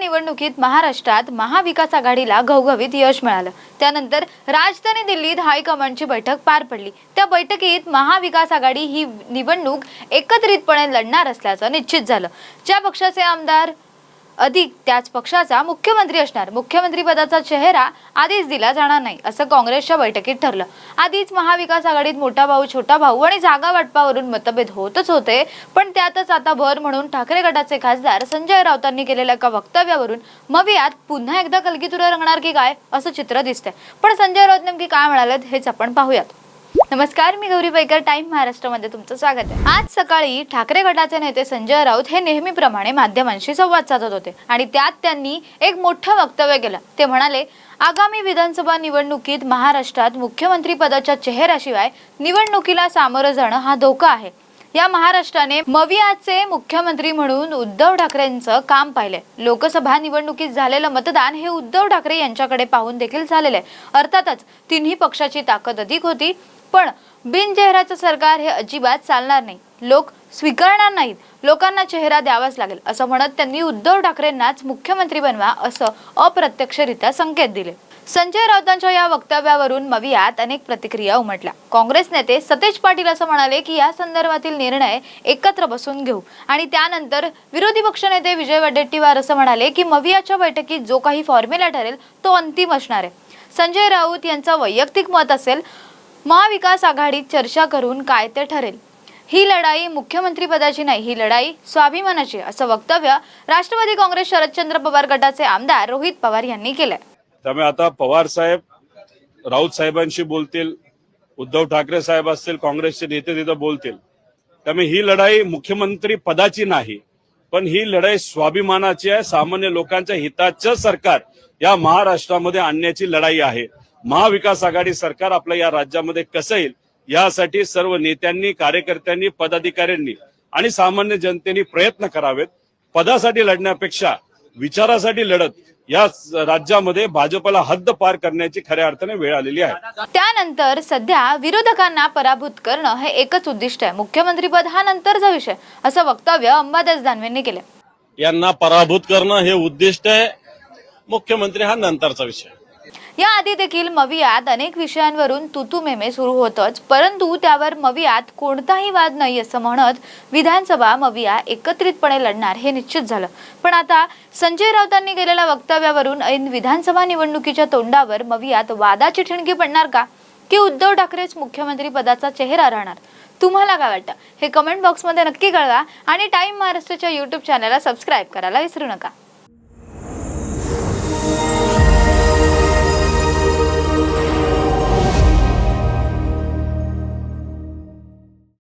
निवडणुकीत महाराष्ट्रात महाविकास आघाडीला घवघवीत यश मिळालं. त्यानंतर राजधानी दिल्लीत हायकमांडची बैठक पार पडली. त्या बैठकीत महाविकास आघाडी ही निवडणूक एकत्रितपणे लढणार असल्याचं निश्चित झालं. ज्या पक्षाचे आमदार अधिक त्याच पक्षाचा मुख्यमंत्री असणार. मुख्यमंत्री पदाचा चेहरा आधीच दिला जाणार नाही असं काँग्रेसच्या बैठकीत ठरलं. आधीच महाविकास आघाडीत मोठा भाऊ छोटा भाऊ आणि जागा वाटपावरून मतभेद होतच होते. पण त्यातच आता भर म्हणून ठाकरे गटाचे खासदार संजय राऊतांनी केलेल्या एका वक्तव्यावरून मवियात पुन्हा एकदा कलगीतुरा रंगणार की काय असं चित्र दिसतंय. पण संजय राऊत नेमकी काय म्हणालेत हेच आपण पाहूयात. नमस्कार मी गौरी बैकर टाइम महाराष्ट्रामध्ये तुमचं स्वागत आहे. आज सकाळी ठाकरे गटाचे नेते संजय राऊत हे नेहमीप्रमाणे माध्यमांशी संवाद साधत होते आणि त्यात त्यांनी एक मोठं वक्तव्य केलं. ते म्हणाले आगामी विधानसभा निवडणुकीत महाराष्ट्रात मुख्यमंत्री पदाच्या चेहऱ्याशिवाय निवडणुकीला सामोरं जाणं हा धोका आहे. या महाराष्ट्राने मवियाचे मुख्यमंत्री म्हणून उद्धव ठाकरेंचं काम पाहिलंय. लोकसभा निवडणुकीत झालेलं मतदान हे उद्धव ठाकरे यांच्याकडे पाहून देखील झालेलं आहे. अर्थातच तिन्ही पक्षाची ताकद अधिक होती. पण बिनचेहऱ्याचं सरकार हे अजिबात चालणार नाही. लोक स्वीकारणार नाहीत. लोकांना चेहरा द्यावाच लागेल असं म्हणत त्यांनी उद्धव ठाकरेंनाच मुख्यमंत्री बनवा असं अप्रत्यक्षरित्या संकेत दिले. संजय राऊतांच्या या वक्तव्यावरून मवियात अनेक प्रतिक्रिया उमटल्या. काँग्रेस नेते सतेज पाटील असं म्हणाले की या संदर्भातील निर्णय एकत्र बसून घेऊ. आणि त्यानंतर विरोधी पक्षनेते विजय वडेट्टीवार असं म्हणाले की मवियाच्या बैठकीत जो काही फॉर्म्युला ठरेल तो अंतिम असणार आहे. संजय राऊत यांचं वैयक्तिक मत असेल महाविकास आघाडीत चर्चा करून काय ते ठरेल? ही लढाई मुख्यमंत्रीपदाची नाही ही लढाई स्वाभिमानाची असं वक्तव्य राष्ट्रवादी काँग्रेस शरदचंद्र पवार गटाचे आमदार रोहित पवार यांनी केलंय. त्यामुळे आता पवार साहेब राऊत साहेबांशी बोलतील उद्धव ठाकरे साहेब असतील काँग्रेसचे नेते तिथं बोलतील. त्यामुळे ही लढाई मुख्यमंत्री पदाची नाही पण ही लढाई स्वाभिमानाची आहे सामान्य लोकांच्या हिताचं सरकार या महाराष्ट्रामध्ये आणण्याची लढाई आहे. महाविकास आघाडी सरकार आपल्या या राज्यामध्ये कसं येईल यासाठी सर्व नेत्यांनी कार्यकर्त्यांनी पदाधिकाऱ्यांनी आणि सामान्य जनतेने प्रयत्न करावेत. पदासाठी लढण्यापेक्षा विचारासाठी लढत या राज्यामध्ये भाजपला हद्द पार करण्याची खऱ्या अर्थाने वेळ आलेली आहे. त्यानंतर सध्या विरोधकांना पराभूत करणं हे एकच उद्दिष्ट आहे. मुख्यमंत्रीपद हा नंतरचा विषय असं वक्तव्य अंबादास दानवेंनी केलं यांना पराभूत करणं हे उद्दिष्ट आहे. मुख्यमंत्री हा नंतरचा विषय. या आधी देखील मवियात अनेक विषयांवरून तुतुमेमे सुरू होतच परंतु त्यावर मवियात कोणताही वाद नाही असं म्हणत विधानसभा मविया एकत्रितपणे लढणार हे निश्चित झालं. पण आता संजय राऊतांनी केलेल्या वक्तव्यावरून ऐन विधानसभा निवडणुकीच्या तोंडावर मवियात वादाची ठिणगी पडणार का? की उद्धव ठाकरेच मुख्यमंत्री पदाचा चेहरा राहणार? तुम्हाला काय वाटतं? हे कमेंट बॉक्समध्ये नक्की कळवा आणि टाइम महाराष्ट्राच्या युट्यूब चॅनलला सबस्क्राईब करायला विसरू नका.